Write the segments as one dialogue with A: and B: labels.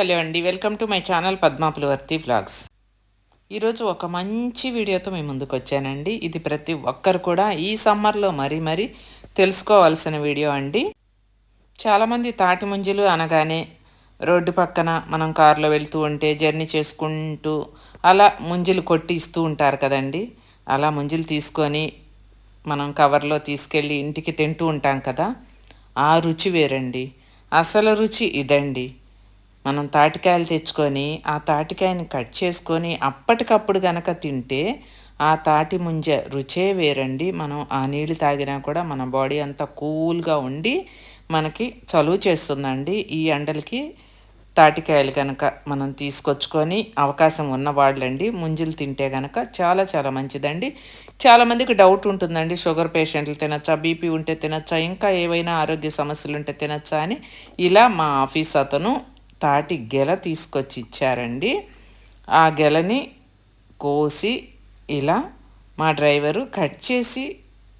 A: Hello అండి welcome to my channel Padma Pulavarthi vlogs. ఈరోజు ఒక మంచి వీడియోతో మీ ముందుకు వచ్చానండి. ఇది ప్రతి ఒక్కరు కూడా ఈ సమ్మర్లో మరీ మరీ తెలుసుకోవాల్సిన వీడియో అండి. చాలామంది తాటి ముంజలు అనగానే రోడ్డు పక్కన మనం కారులో వెళ్తూ ఉంటే జర్నీ చేసుకుంటూ అలా ముంజలు కొట్టి ఇస్తూ ఉంటారు కదండి. అలా ముంజలు తీసుకొని మనం కవర్లో తీసుకెళ్ళి ఇంటికి తింటూ ఉంటాం కదా. ఆ రుచి వేరండి. అసలు రుచి ఇదండి. మనం తాటికాయలు తెచ్చుకొని ఆ తాటికాయని కట్ చేసుకొని అప్పటికప్పుడు గనక తింటే ఆ తాటి ముంజ రుచే వేరండి. మనం ఆ నీళ్ళు తాగినా కూడా మన బాడీ అంతా కూల్గా ఉండి మనకి చలువ చేస్తుందండి. ఈ ఎండలకి తాటికాయలు కనుక మనం తీసుకొచ్చుకొని అవకాశం ఉన్నవాళ్ళండి ముంజలు తింటే కనుక చాలా చాలా మంచిదండి. చాలామందికి డౌట్ ఉంటుందండి. షుగర్ పేషెంట్లు తినచ్చా? బీపీ ఉంటే తినచ్చా? ఇంకా ఏవైనా ఆరోగ్య సమస్యలు ఉంటే తినచ్చా అని ఇలా మా ఆఫీస్ అతను తాటి గెల తీసుకొచ్చి ఇచ్చారండి ఆ గెలని కోసి ఇలా మా డ్రైవరు కట్ చేసి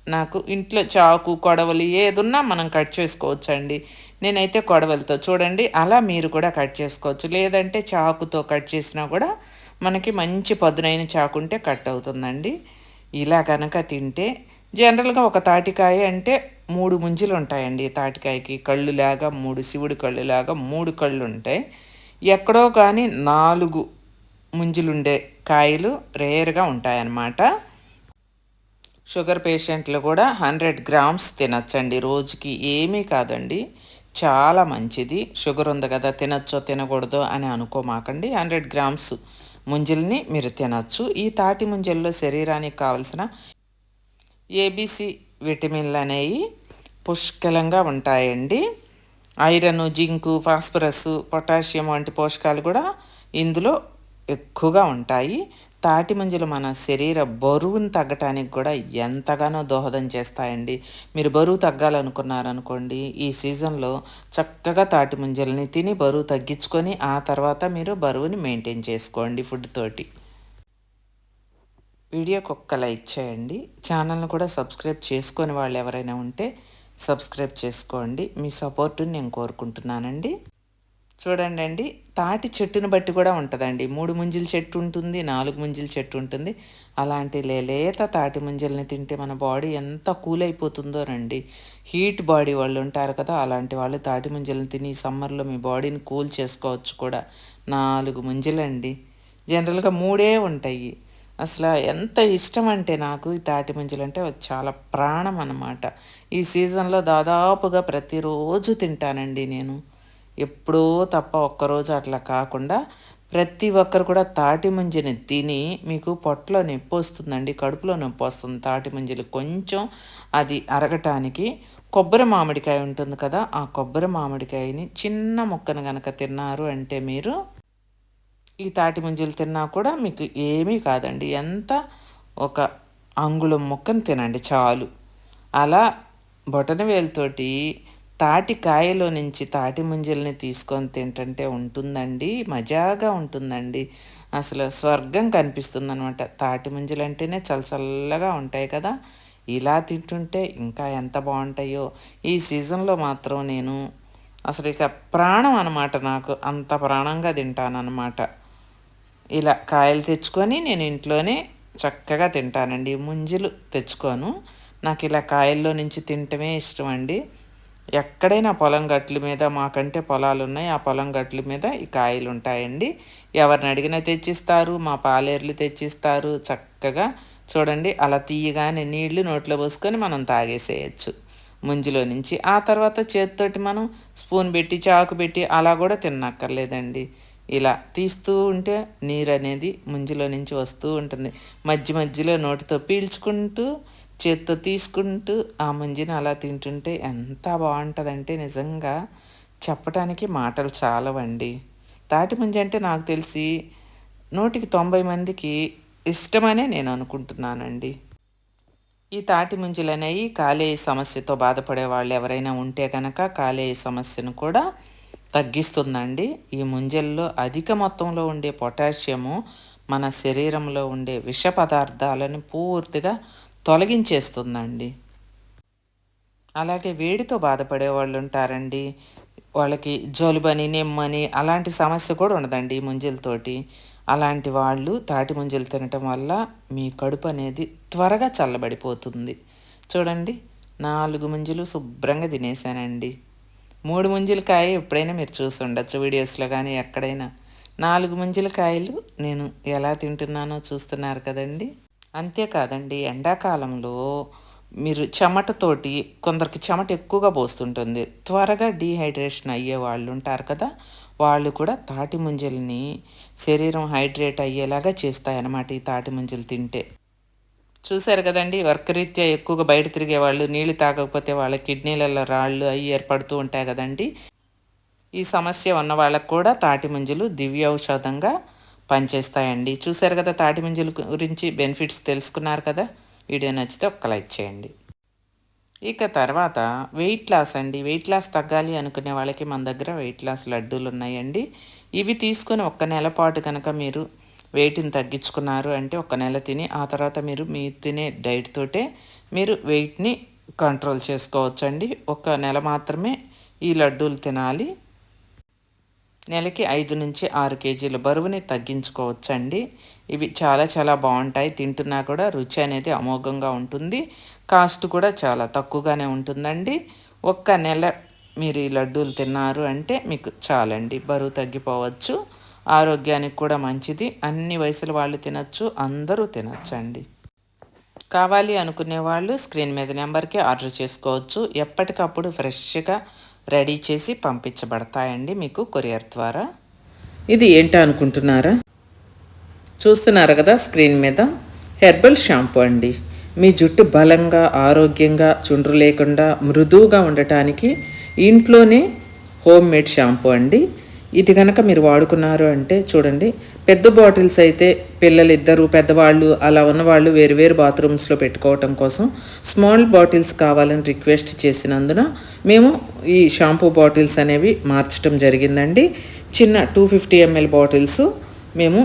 A: నాకు ఇంట్లో చాకు కొడవలు ఏదున్నా మనం కట్ చేసుకోవచ్చండి. నేనైతే కొడవలతో చూడండి అలా మీరు కూడా కట్ చేసుకోవచ్చు. లేదంటే చాకుతో కట్ చేసినా కూడా మనకి మంచి పదునైన చాకు ఉంటే కట్ అవుతుందండి. ఇలా కనుక తింటే జనరల్గా ఒక తాటికాయ అంటే మూడు ముంజులు ఉంటాయండి తాటికాయకి. కళ్ళులాగా మూడు శివుడి కళ్ళులాగా మూడు కళ్ళు ఉంటాయి ఎక్కడో కానీ నాలుగు ముంజులుండే కాయలు రేర్గా ఉంటాయన్నమాట. షుగర్ పేషెంట్లు కూడా హండ్రెడ్ గ్రామ్స్ తినచ్చండి. రోజుకి ఏమీ కాదండి. చాలా మంచిది. షుగర్ ఉంది కదా తినచ్చో తినకూడదో అని అనుకోమాకండి. హండ్రెడ్ గ్రామ్స్ ముంజల్ని మీరు తినచ్చు. ఈ తాటి ముంజల్లో శరీరానికి కావలసిన ఏబిసి విటమిన్లు అనేవి పుష్కలంగా ఉంటాయండి. ఐరన్ జింకు ఫాస్ఫరస్ పొటాషియం వంటి పోషకాలు కూడా ఇందులో ఎక్కువగా ఉంటాయి. తాటి ముంజలు మన శరీర బరువును తగ్గటానికి కూడా ఎంతగానో దోహదం చేస్తాయండి. మీరు బరువు తగ్గాలనుకున్నారనుకోండి ఈ సీజన్లో చక్కగా తాటి ముంజల్ని తిని బరువు తగ్గించుకొని ఆ తర్వాత మీరు బరువుని మెయింటైన్ చేసుకోండి ఫుడ్ తోటి. వీడియోకి ఒక్క లైక్ చేయండి. ఛానల్ను కూడా సబ్స్క్రైబ్ చేసుకొని వాళ్ళు ఎవరైనా ఉంటే సబ్స్క్రైబ్ చేసుకోండి. మీ సపోర్టుని నేను కోరుకుంటున్నానండి. చూడండి అండి తాటి చెట్టును బట్టి కూడా ఉంటుందండి. మూడు ముంజిల చెట్టు ఉంటుంది నాలుగు ముంజిల చెట్టు ఉంటుంది. అలాంటి లేత తాటి ముంజల్ని తింటే మన బాడీ ఎంత కూల్ అయిపోతుందో రండి. హీట్ బాడీ వాళ్ళు ఉంటారు కదా అలాంటి వాళ్ళు తాటి ముంజల్ని తిని సమ్మర్లో మీ బాడీని కూల్ చేసుకోవచ్చు కూడా. నాలుగు ముంజలండి. జనరల్గా మూడే ఉంటాయి. అసలు ఎంత ఇష్టం అంటే నాకు ఈ తాటి ముంజలు అంటే చాలా ప్రాణం అన్నమాట. ఈ సీజన్లో దాదాపుగా ప్రతిరోజు తింటానండి నేను. ఎప్పుడో తప్ప ఒక్కరోజు అట్లా కాకుండా ప్రతి ఒక్కరు కూడా తాటి ముంజని తిని మీకు పొట్టలో నొప్పి వస్తుందండి కడుపులో నొప్పి వస్తుంది తాటి ముంజలు. కొంచెం అది అరగటానికి కొబ్బరి మామిడికాయ ఉంటుంది కదా ఆ కొబ్బరి మామిడికాయని చిన్న ముక్కను కనుక తిన్నారు అంటే మీరు ఈ తాటి ముంజలు తిన్నా కూడా మీకు ఏమీ కాదండి. ఎంత ఒక అంగుళం ముక్కను తినండి చాలు. అలా బొటనవేలుతోటి తాటి కాయలో నుంచి తాటి ముంజల్ని తీసుకొని తింటుంటే ఉంటుందండి. మజాగా ఉంటుందండి. అసలు స్వర్గం కనిపిస్తుంది అనమాట తాటి ముంజలు అంటేనే చల్లచల్లగా ఉంటాయి కదా. ఇలా తింటుంటే ఇంకా ఎంత బాగుంటాయో. ఈ సీజన్లో మాత్రం నేను అసలు ఇక ప్రాణం అనమాట నాకు. అంత ప్రాణంగా తింటానన్నమాట. ఇలా కాయలు తెచ్చుకొని నేను ఇంట్లోనే చక్కగా తింటానండి. ముంజలు తెచ్చుకోను. నాకు ఇలా కాయల్లో నుంచి తింటమే ఇష్టం అండి ఎక్కడైనా పొలం గట్ల మీద మాకంటే పొలాలు ఉన్నాయి. ఆ పొలం గట్ల మీద ఈ కాయలు ఉంటాయండి. ఎవరిని అడిగినా తెచ్చిస్తారు. మా పాలేర్లు తెచ్చిస్తారు. చక్కగా చూడండి అలా తీయగానే నీళ్ళు నోట్లో పోసుకొని మనం తాగేసేయచ్చు. ముంజిలో నుంచి ఆ తర్వాత చేతితోటి మనం స్పూన్ పెట్టి చాకు పెట్టి అలా కూడా తిన్నక్కర్లేదండి. ఇలా తీస్తూ ఉంటే నీరు అనేది ముంజిలో నుంచి వస్తూ ఉంటుంది. మధ్య మధ్యలో నోటితో పీల్చుకుంటూ చేత్తో తీసుకుంటూ ఆ ముంజిని అలా తింటుంటే ఎంత బాగుంటుందంటే నిజంగా చెప్పటానికి మాటలు చాలవండి. తాటి ముంజి అంటే నాకు తెలిసి నూటికి తొంభై మందికి ఇష్టమనే నేను అనుకుంటున్నానండి. ఈ తాటి ముంజలు అనేవి కాలేయ సమస్యతో బాధపడే వాళ్ళు ఎవరైనా ఉంటే కనుక కాలేయ సమస్యను కూడా తగ్గిస్తుందండి. ఈ ముంజల్లో అధిక మొత్తంలో ఉండే పొటాషియము మన శరీరంలో ఉండే విష పదార్థాలను పూర్తిగా తొలగించేస్తుందండి. అలాగే వేడితో బాధపడే వాళ్ళు ఉంటారండి. వాళ్ళకి జలుబని నెమ్మని అలాంటి సమస్య కూడా ఉండదండి ఈ ముంజలతోటి. అలాంటి వాళ్ళు తాటి ముంజలు తినటం వల్ల మీ కడుపు అనేది త్వరగా చల్లబడిపోతుంది. చూడండి నాలుగు ముంజలు శుభ్రంగా తినేసానండి. మూడు ముంజల కాయ ఎప్పుడైనా మీరు చూసి ఉండొచ్చు వీడియోస్లో కానీ ఎక్కడైనా. నాలుగు ముంజల కాయలు నేను ఎలా తింటున్నానో చూస్తున్నారు కదండి. అంతేకాదండి ఎండాకాలంలో మీరు చెమటతోటి కొందరికి చెమట ఎక్కువగా పోస్తుంటుంది. త్వరగా డీహైడ్రేషన్ అయ్యే వాళ్ళు ఉంటారు కదా వాళ్ళు కూడా తాటి ముంజల్ని శరీరం హైడ్రేట్ అయ్యేలాగా చేస్తాయన్నమాట ఈ తాటి ముంజలు తింటే. చూశారు కదండి వర్క్ రీత్యా ఎక్కువగా బయట తిరిగే వాళ్ళు నీళ్ళు తాగకపోతే వాళ్ళ కిడ్నీలలో రాళ్ళు అవి ఏర్పడుతూ ఉంటాయి కదండి. ఈ సమస్య ఉన్న వాళ్ళకు కూడా తాటి ముంజలు దివ్య ఔషధంగా పనిచేస్తాయండి. చూశారు కదా తాటి ముంజల గురించి బెనిఫిట్స్ తెలుసుకున్నారు కదా? వీడియో నచ్చితే ఒక్క లైక్ చేయండి. ఇక తర్వాత వెయిట్ లాస్ అండి. వెయిట్ లాస్ తగ్గాలి అనుకునే వాళ్ళకి మన దగ్గర వెయిట్ లాస్ లడ్డూలు ఉన్నాయండి. ఇవి తీసుకొని ఒక్క నెల పాటు కనుక మీరు వెయిట్ని తగ్గించుకున్నారు అంటే ఒక నెల తిని ఆ తర్వాత మీరు మీ తినే డైట్ తోటే మీరు వెయిట్ని కంట్రోల్ చేసుకోవచ్చు అండి ఒక నెల మాత్రమే ఈ లడ్డూలు తినాలి. నెలకి ఐదు నుంచి ఆరు కేజీల బరువుని తగ్గించుకోవచ్చండి. ఇవి చాలా చాలా బాగుంటాయి. తింటున్నా కూడా రుచి అనేది అమోఘంగా ఉంటుంది. కాస్ట్ కూడా చాలా తక్కువగానే ఉంటుందండి. ఒక్క నెల మీరు ఈ లడ్డూలు తిన్నారు అంటే మీకు చాలండి. బరువు తగ్గిపోవచ్చు. ఆరోగ్యానికి కూడా మంచిది. అన్ని వయసుల వాళ్ళు తినచ్చు అందరూ తినచ్చండి. కావాలి అనుకునే వాళ్ళు స్క్రీన్ మీద నెంబర్కి ఆర్డర్ చేసుకోవచ్చు. ఎప్పటికప్పుడు ఫ్రెష్గా రెడీ చేసి పంపించబడతాయండి మీకు కొరియర్ ద్వారా. ఇది ఏంటో అనుకుంటున్నారా? చూస్తున్నారు కదా స్క్రీన్ మీద? హెర్బల్ షాంపూ అండి. మీ జుట్టు బలంగా ఆరోగ్యంగా చుండ్రు లేకుండా మృదువుగా ఉండటానికి ఇంట్లోనే హోమ్ మేడ్ షాంపూ అండి. ఇది కనుక మీరు వాడుకున్నారు అంటే చూడండి పెద్ద బాటిల్స్ అయితే పిల్లలు ఇద్దరు పెద్దవాళ్ళు అలా ఉన్నవాళ్ళు వేరు వేరు బాత్రూమ్స్లో పెట్టుకోవటం కోసం స్మాల్ బాటిల్స్ కావాలని రిక్వెస్ట్ చేసినందున మేము ఈ షాంపూ బాటిల్స్ అనేవి మార్చడం జరిగిందండి. చిన్న టూ ఫిఫ్టీ ఎంఎల్ బాటిల్స్ మేము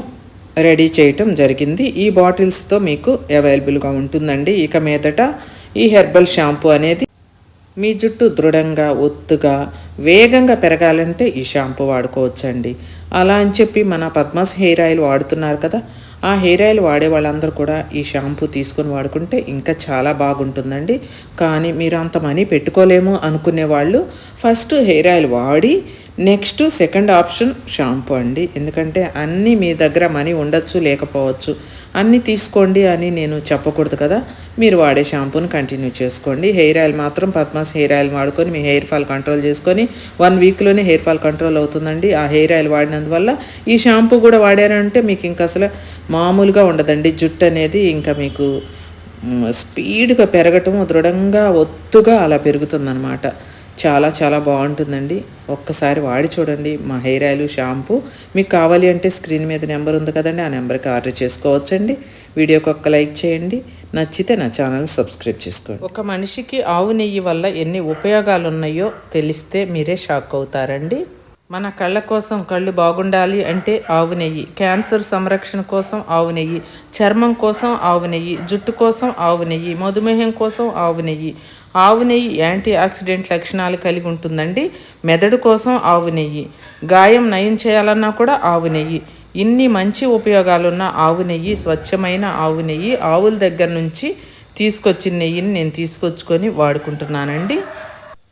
A: రెడీ చేయటం జరిగింది. ఈ బాటిల్స్తో మీకు అవైలబుల్గా ఉంటుందండి. ఇక మీదట ఈ హెర్బల్ షాంపూ అనేది మీ జుట్టు దృఢంగా ఒత్తుగా వేగంగా పెరగాలంటే ఈ షాంపూ వాడుకోవచ్చండి. అలా అని చెప్పి మన పద్మాస్ హెయిర్ ఆయిల్ వాడుతున్నారు కదా ఆ హెయిర్ ఆయిల్ వాడే వాళ్ళందరూ కూడా ఈ షాంపూ తీసుకొని వాడుకుంటే ఇంకా చాలా బాగుంటుందండి. కానీ మీరు అంత మనీ పెట్టుకోలేము అనుకునే వాళ్ళు ఫస్ట్ హెయిర్ ఆయిల్ వాడి నెక్స్ట్ సెకండ్ ఆప్షన్ షాంపూ అండి. ఎందుకంటే అన్నీ మీ దగ్గర మనీ ఉండొచ్చు లేకపోవచ్చు. అన్నీ తీసుకోండి అని నేను చెప్పకూడదు కదా. మీరు వాడే షాంపూని కంటిన్యూ చేసుకోండి. హెయిర్ ఆయిల్ మాత్రం పద్మాస్ హెయిర్ ఆయిల్ వాడుకొని మీ హెయిర్ ఫాల్ కంట్రోల్ చేసుకొని వన్ వీక్లోనే హెయిర్ ఫాల్ కంట్రోల్ అవుతుందండి. ఆ హెయిర్ ఆయిల్ వాడినందువల్ల ఈ షాంపూ కూడా వాడారంటే మీకు ఇంకా అసలు మామూలుగా ఉండదండి. జుట్టు అనేది ఇంకా మీకు స్పీడ్గా పెరగటం దృఢంగా ఒత్తుగా అలా పెరుగుతుందన్నమాట. చాలా చాలా బాగుంటుందండి. ఒక్కసారి వాడి చూడండి మా హెయిర్ ఆయిల్ షాంపూ. మీకు కావాలి అంటే స్క్రీన్ మీద నెంబర్ ఉంది కదండి ఆ నెంబర్కి ఆర్డర్ చేసుకోవచ్చండి. వీడియోకి ఒక్క లైక్ చేయండి. నచ్చితే నా ఛానల్ సబ్స్క్రైబ్ చేసుకోండి. ఒక మనిషికి ఆవు నెయ్యి వల్ల ఎన్ని ఉపయోగాలు ఉన్నాయో తెలిస్తే మీరే షాక్ అవుతారండి. మన కళ్ళ కోసం కళ్ళు బాగుండాలి అంటే ఆవు నెయ్యి. క్యాన్సర్ సంరక్షణ కోసం ఆవు నెయ్యి. చర్మం కోసం ఆవు నెయ్యి. జుట్టు కోసం ఆవు నెయ్యి. మధుమేహం కోసం ఆవు నెయ్యి. ఆవు నెయ్యి యాంటీ ఆక్సిడెంట్ లక్షణాలు కలిగి ఉంటుందండి. మెదడు కోసం ఆవు నెయ్యి. గాయం నయం చేయాలన్నా కూడా ఆవు నెయ్యి. ఇన్ని మంచి ఉపయోగాలున్న ఆవు నెయ్యి స్వచ్ఛమైన ఆవు నెయ్యి ఆవుల దగ్గర నుంచి తీసుకొచ్చిన నెయ్యిని నేను తీసుకొచ్చుకొని వాడుకుంటున్నానండి.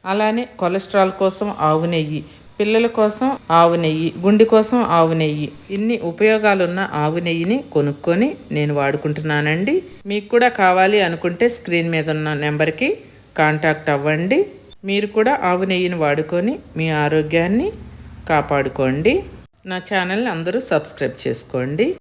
A: అలానే కొలెస్ట్రాల్ కోసం ఆవు నెయ్యి. పిల్లల కోసం ఆవు నెయ్యి గుండె కోసం ఆవు నెయ్యి. ఇన్ని ఉపయోగాలున్న ఆవు నెయ్యిని కొనుక్కొని నేను వాడుకుంటున్నానండి. మీకు కూడా కావాలి అనుకుంటే స్క్రీన్ మీద ఉన్న నెంబర్కి కాంటాక్ట్ అవ్వండి. మీరు కూడా ఆవు నెయ్యిని వాడుకొని మీ ఆరోగ్యాన్ని కాపాడుకోండి. నా ఛానల్ని అందరూ సబ్స్క్రైబ్ చేసుకోండి.